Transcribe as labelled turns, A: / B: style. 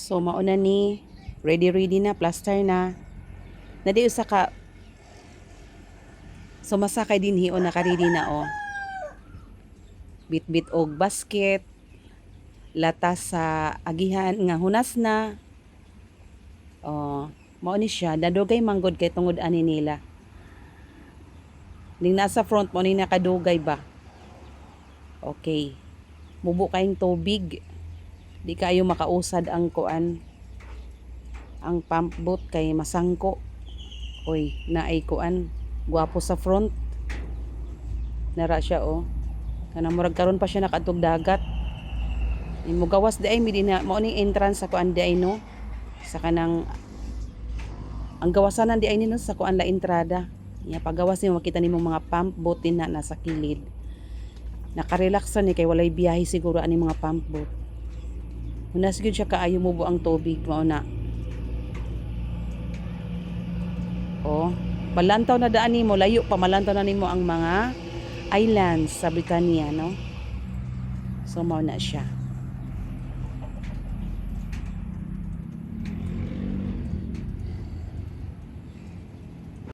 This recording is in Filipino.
A: So mauna ni ready ready na plaster na. Nadi usa ka So masakay din hiyo nakaredy na o. Bit-bit og basket. Latas sa agihan nga hunas na. Oh, mao ni siya dadugay manggod kay tungod ani nila. Ning nasa front mo ni nakadugay ba? Okay. Mubo kayong tubig. Di kayo makausad ang kuan. Ang pump boat kay masangko. Oy, naay kuan. Gwapo sa front. Nara siya oh. Kanang murag karon pa siya nakadtog dagat. Imo gawas di ay mi na mao ning entrance sa kuan di ay no. Sa kanang ang gawasanan di ay nino sa kuan la entrada. Ya pagawas ni makita nimo mga pump boat din na nasa kilid. Nakarelax ni kay walay biyahe siguro ani mga pump boat. Hunas gyud siya kaayo mo ang tubig mao na. Oh, malantaw na daan nimo, layo pa malantaw na nimo ang mga islands sa Britannia, no? So mao na siya.